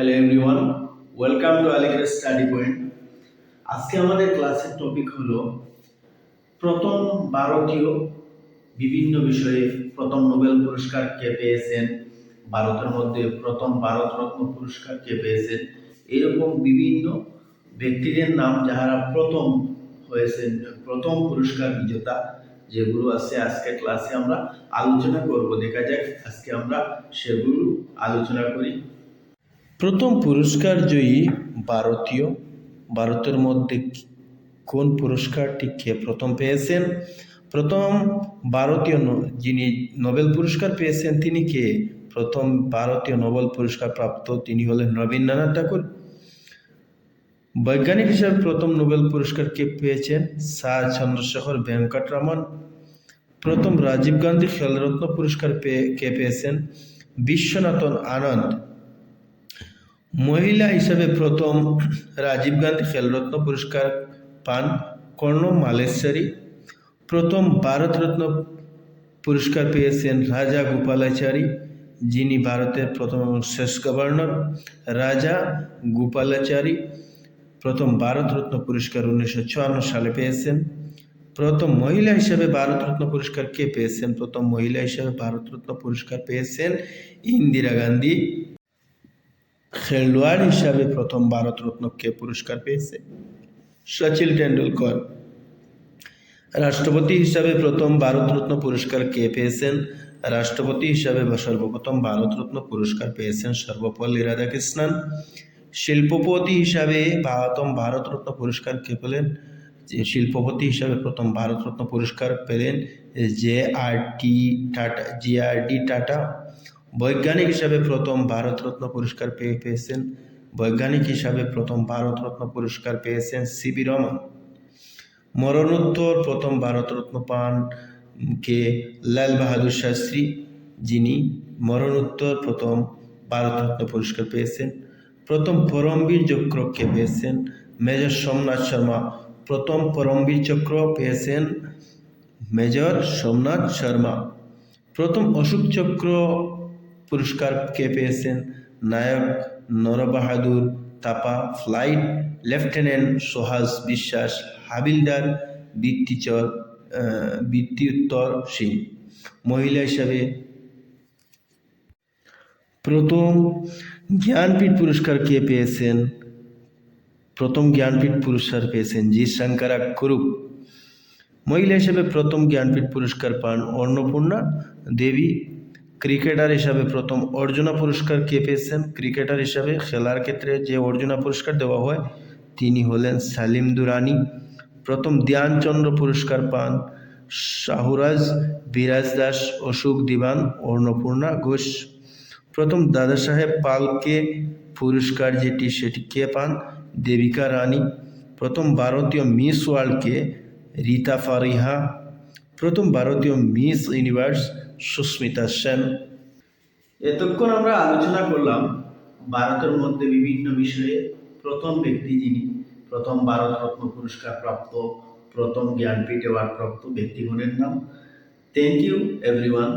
Hello everyone welcome to Aligarh study point আজকে আমাদের ক্লাসের টপিক হলো প্রথম ভারতীয় বিভিন্ন বিষয়ে প্রথম নোবেল পুরস্কার কে পেয়েছেন, ভারতের মধ্যে প্রথম ভারতরত্ন পুরস্কার কে পেয়েছেন, এরকম বিভিন্ন ব্যক্তিদের নাম যারা প্রথম হয়েছেন, প্রথম পুরস্কার বিজেতা যেগুলো আছে আজকে ক্লাসে আমরা আলোচনা করব। দেখা যাক আজকে আমরা সেগুলো আলোচনা করি। প্রথম পুরস্কার জয়ী ভারতীয়, ভারতের মধ্যে কোন পুরস্কারটি কে প্রথম পেয়েছেন? প্রথম ভারতীয় যিনি নোবেল পুরস্কার পেয়েছেন, তিনি কে? প্রথম ভারতীয় নোবেল পুরস্কার প্রাপ্ত তিনি হলেন রবীন্দ্রনাথ ঠাকুর। বৈজ্ঞানিক হিসেবে প্রথম নোবেল পুরস্কার কে পেয়েছেন? স্যার চন্দ্রশেখর ভেঙ্কটরমন। প্রথম রাজীব গান্ধী খেলরত্ন পুরস্কার পেয়ে কে পেয়েছেন? বিশ্বনাথন আনন্দ। মহিলা হিসেবে প্রথম রাজীব গান্ধী খেলরত্ন পুরস্কার পান কর্ণ মালেশ্বরী। প্রথম ভারতরত্ন পুরস্কার পেয়েছেন রাজা গোপালাচারী, যিনি ভারতের প্রথম শেষ গভর্নর। রাজা গোপালাচারী প্রথম ভারতরত্ন পুরস্কার উনিশশো চুয়ান্ন সালে পেয়েছেন। প্রথম মহিলা হিসেবে ভারতরত্ন পুরস্কার কে পেয়েছেন? প্রথম মহিলা হিসেবে ভারতরত্ন পুরস্কার পেয়েছেন ইন্দিরা গান্ধী। খেলোয়াড় হিসাবে প্রথম ভারতরত্ন কে পুরস্কার পেয়েছে? সচিন টেন্ডুলকর রাষ্ট্রপতি হিসাবে প্রথম ভারতরত্ন পুরস্কার কে পেয়েছেন? রাষ্ট্রপতি হিসাবে সর্বপ্রথম ভারতরত্ন পুরস্কার পেয়েছেন সর্বপল্লী রাধাকৃষ্ণন। শিল্পপতি হিসাবে প্রথম ভারতরত্ন পুরস্কার কে পেলেন? যে শিল্পপতি হিসাবে প্রথম ভারতরত্ন পুরস্কার পেলেন J R T Tata J R D Tata বৈজ্ঞানিক হিসাবে প্রথম ভারতরত্ন পুরস্কার পেয়ে পেয়েছেন। বৈজ্ঞানিক হিসাবে প্রথম ভারতরত্ন পুরস্কার পেয়েছেন সিবি রমন। মরণোত্তর প্রথম ভারতরত্ন পান কে লাল বাহাদুর শাস্ত্রী, যিনি মরণোত্তর প্রথম ভারতরত্ন পুরস্কার পেয়েছেন। প্রথম পরমবীর চক্র কে পেয়েছেন মেজর সোমনাথ শর্মা। প্রথম পরমবীর চক্র পেয়েছেন মেজর সোমনাথ শর্মা। প্রথম অশোক চক্র পুরস্কার কে পেয়েছেন? নায়ক নরবাহাদুর, তাপা, ফ্লাইট লেফটেন্যান্ট সোহাস বিশ্বাস, হাবিলদার বৃত্তিচর বৃত্তিউত্তর সিং। মহিলা হিসাবে প্রথম জ্ঞানপীঠ পুরস্কার কে পেয়েছেন? প্রথম জ্ঞানপীঠ পুরস্কার পেয়েছেন জি শঙ্করা কুরুপ। মহিলা হিসেবে প্রথম জ্ঞানপীঠ পুরস্কার পান অন্নপূর্ণা দেবী। ক্রিকেটার হিসাবে প্রথম অর্জুনা পুরস্কার কে পেয়েছেন? ক্রিকেটার হিসাবে খেলার ক্ষেত্রে যে অর্জুনা পুরস্কার দেওয়া হয়, তিনি হলেন সালিম দুরানি। প্রথম ধ্যানচন্দ্র পুরস্কার পান শাহুরাজ, বিরাজ দাস, অশোক দিবান, অন্নপূর্ণা ঘোষ। প্রথম দাদা সাহেব পালকে পুরস্কার যেটি, সেটি কে পান? দেবিকা রানী। প্রথম ভারতীয় মিস ওয়ার্ল্ডকে রীতা ফারিহা প্রথম ভারতীয় মিস ইউনিভার্স সুস্মিতা সেন। এতক্ষণ আমরা আলোচনা করলাম ভারতের মধ্যে বিভিন্ন বিষয়ে। প্রথম ব্যক্তি যিনি, প্রথম ভারত রত্ন পুরস্কার প্রাপ্ত প্রথম জ্ঞানপীঠ অ্যাওয়ার্ড প্রাপ্ত ব্যক্তিগণের নাম। Thank you everyone